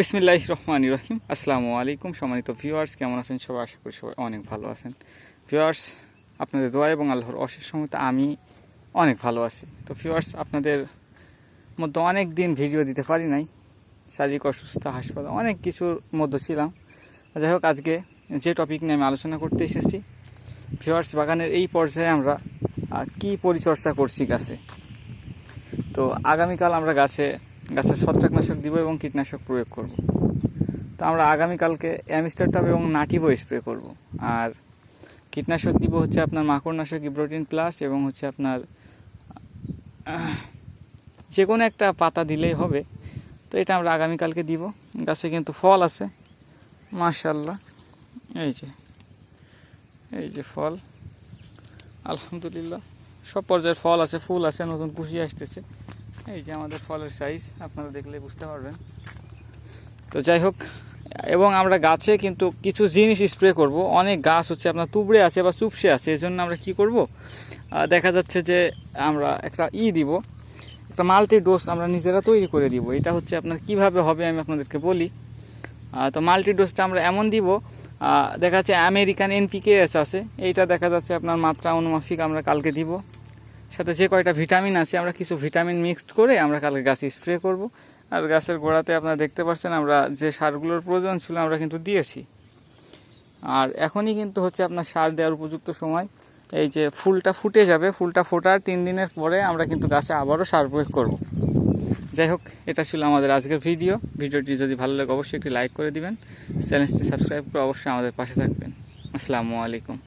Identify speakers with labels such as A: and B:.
A: বিসমিল্লাহ রহমান রহিম। আসসালামু আলাইকুম সম্মানিত ভিউয়ার্স কেমন আছেন সবাই? আশা করি সবাই অনেক ভালো আছেন। ভিউয়ার্স আপনাদের দোয়া এবং আল্লাহর অশেষ সময় আমি অনেক ভালো আছি। তো ভিউয়ার্স আপনাদের মধ্যে অনেক দিন ভিডিও দিতে পারি নাই। শারীরিক অসুস্থতা হাসপাতাল, অনেক কিছুর মধ্যে ছিলাম। যাই হোক, আজকে যে টপিক নিয়ে আমি আলোচনা করতে এসেছি ভিউয়ার্স বাগানের এই পর্যায়ে আমরা কি পরিচর্যা করছি গাছে? তো আগামীকাল আমরা গাছে গাছের ছত্রাকনাশক দিব এবং কীটনাশক প্রয়োগ করব। তো আমরা আগামীকালকে অ্যামিস্টারটাপ এবং নাটিভো স্প্রে করব। আর কীটনাশক দিব হচ্ছে আপনার মাকড়নাশক, ইব্রোটিন প্লাস এবং হচ্ছে আপনার যে কোনো একটা পাতা দিলেই হবে। তো এটা আমরা আগামীকালকে দিব। গাছে কিন্তু ফল আছে। মাশাল্লাহ এই যে এই যে ফল। আলহামদুলিল্লাহ। সব পর্যায়ের ফল আছে, ফুল আছে, নতুন কুশি আসতেছে। এই যে আমাদের ফলের সাইজ আপনারা দেখলে বুঝতে পারবেন। তো যাই হোক, এবং আমরা গাছে কিন্তু কিছু জিনিস স্প্রে করব। অনেক গাছ হচ্ছে আপনার তুবড়ে আছে বা চুপসে আছে এই জন্য আমরা কি করব? দেখা যাচ্ছে যে আমরা একটা ই দিব, একটা মাল্টি ডোজ আমরা নিজেরা তৈরি করে দিব। এটা হচ্ছে আপনার কীভাবে হবে আমি আপনাদেরকে বলি। তো মাল্টি ডোজটা আমরা এমন দিব দেখা যাচ্ছে আমেরিকান এনপিকেএস আছে। এইটা দেখা যাচ্ছে আপনার মাত্রা অনুমাফিক আমরা কালকে দিব। সাথে যে কয়টা ভিটামিন আছে, আমরা কিছু ভিটামিন মিক্সড করে আমরা কালকে গাছে স্প্রে করব। আর গাছের গোড়াতে আপনারা দেখতে পাচ্ছেন, আমরা যে সারগুলোর প্রয়োজন ছিল আমরা কিন্তু দিয়েছি। আর এখনই কিন্তু হচ্ছে আপনার সার দেওয়ার উপযুক্ত সময়। এই যে ফুলটা ফুটে যাবে, ফুলটা ফোটার তিন দিনের পরে আমরা কিন্তু গাছে আবারও সার প্রয়োগ করব। যাই হোক, এটা ছিল আমাদের আজকের ভিডিও। ভিডিওটি যদি ভালো লাগে, অবশ্যই একটি লাইক করে দিবেন। চ্যানেলটি সাবস্ক্রাইব করে অবশ্যই আমাদের পাশে থাকবেন। আসসালামু আলাইকুম।